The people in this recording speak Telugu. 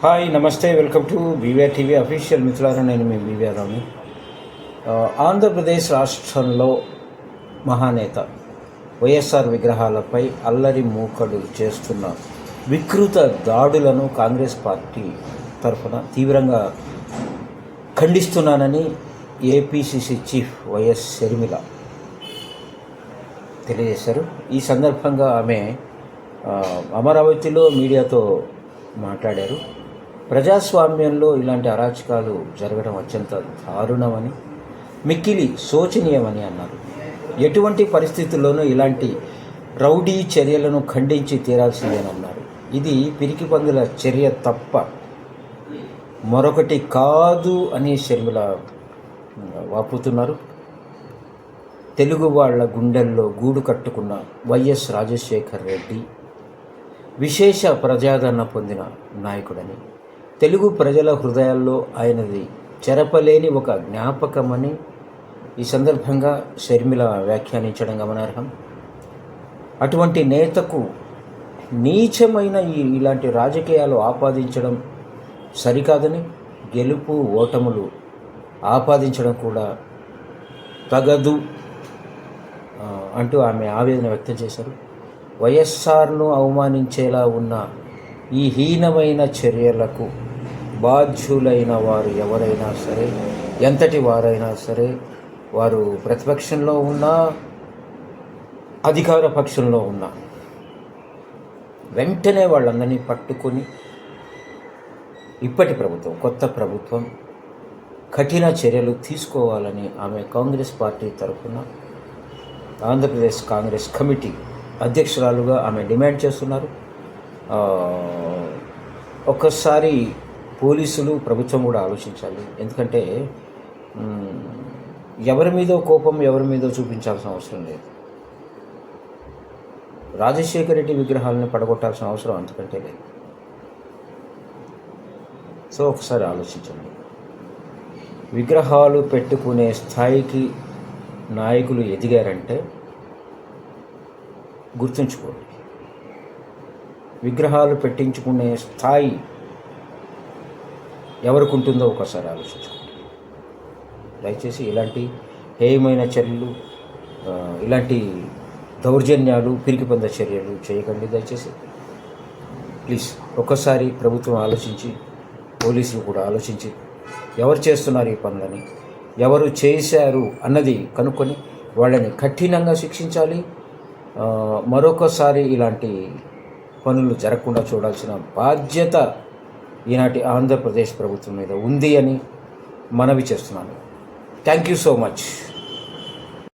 Hi namaste welcome to BVR TV official మిత్రులారా నేను మీ బీవీఆర్ని ఆంధ్రప్రదేశ్ రాష్ట్రంలో మహానేత వైఎస్ఆర్ విగ్రహాలపై అల్లరి మూకలు చేస్తున్న వికృత దాడులను కాంగ్రెస్ పార్టీ తరఫున తీవ్రంగా ఖండిస్తున్నానని APCC chief Y S Sharmila తెలియజేశారు. ఈ సందర్భంగా ఆమె అమరావతిలో మీడియాతో మాట్లాడారు. ప్రజాస్వామ్యంలో ఇలాంటి అరాచకాలు జరగడం అత్యంత దారుణమని మిక్కిలి శోచనీయమని అన్నారు. ఎటువంటి పరిస్థితుల్లోనూ ఇలాంటి రౌడీ చర్యలను ఖండించి తీరాల్సిందేనన్నారు. ఇది పిరికి పందుల చర్య తప్ప మరొకటి కాదు అని షర్మిల వాపుతున్నారు. తెలుగు వాళ్ళ గుండెల్లో గూడు కట్టుకున్న వైఎస్ రాజశేఖర్ రెడ్డి విశేష ప్రజాదరణ పొందిన నాయకుడని తెలుగు ప్రజల హృదయాల్లో ఆయనది చెరపలేని ఒక జ్ఞాపకమని ఈ సందర్భంగా షర్మిల వ్యాఖ్యానించడం గమనార్హం. అటువంటి నేతకు నీచమైన ఈ ఇలాంటి రాజకీయాలు ఆపాదించడం సరికాదని గెలుపు ఓటములు ఆపాదించడం కూడా తగదు అంటూ ఆమె ఆవేదన వ్యక్తం చేశారు. వైఎస్ఆర్ను అవమానించేలా ఉన్న ఈ హీనమైన చర్యలకు బాధ్యులైన వారు ఎవరైనా సరే ఎంతటి వారైనా సరే వారు ప్రతిపక్షంలో ఉన్నా అధికార పక్షంలో ఉన్నా వెంటనే వాళ్ళందరినీ పట్టుకొని ఇప్పటి ప్రభుత్వం కొత్త ప్రభుత్వం కఠిన చర్యలు తీసుకోవాలని ఆమె కాంగ్రెస్ పార్టీ తరఫున ఆంధ్రప్రదేశ్ కాంగ్రెస్ కమిటీ అధ్యక్షురాలుగా ఆమె డిమాండ్ చేస్తున్నారు. ఒక్కసారి పోలీసులు ప్రభుత్వం కూడా ఆలోచించాలి. ఎందుకంటే ఎవరి మీదో కోపం ఎవరి మీదో చూపించాల్సిన అవసరం లేదు. రాజశేఖర రెడ్డి విగ్రహాలను పడగొట్టాల్సిన అవసరం అంతకంటే లేదు. సో ఒకసారి ఆలోచించండి. విగ్రహాలు పెట్టుకునే స్థాయికి నాయకులు ఎదిగారంటే గుర్తుంచుకోండి. విగ్రహాలు పెట్టించుకునే స్థాయి ఎవరికి ఉంటుందో ఒకసారి ఆలోచించుకోండి. దయచేసి ఇలాంటి హేయమైన చర్యలు ఇలాంటి దౌర్జన్యాలు పిరికిపంద చర్యలు చేయకండి దయచేసి. ప్లీజ్ ఒక్కసారి ప్రభుత్వం ఆలోచించి పోలీసులు కూడా ఆలోచించి ఎవరు చేస్తున్నారు ఈ పనులని ఎవరు చేశారు అన్నది కనుక్కొని వాళ్ళని కఠినంగా శిక్షించాలి. మరొకసారి ఇలాంటి పనులు జరగకుండా చూడాల్సిన బాధ్యత ఈనాటి ఆంధ్రప్రదేశ్ ప్రభుత్వం మీద ఉంది అని మనవి చేస్తున్నాను. Thank you so much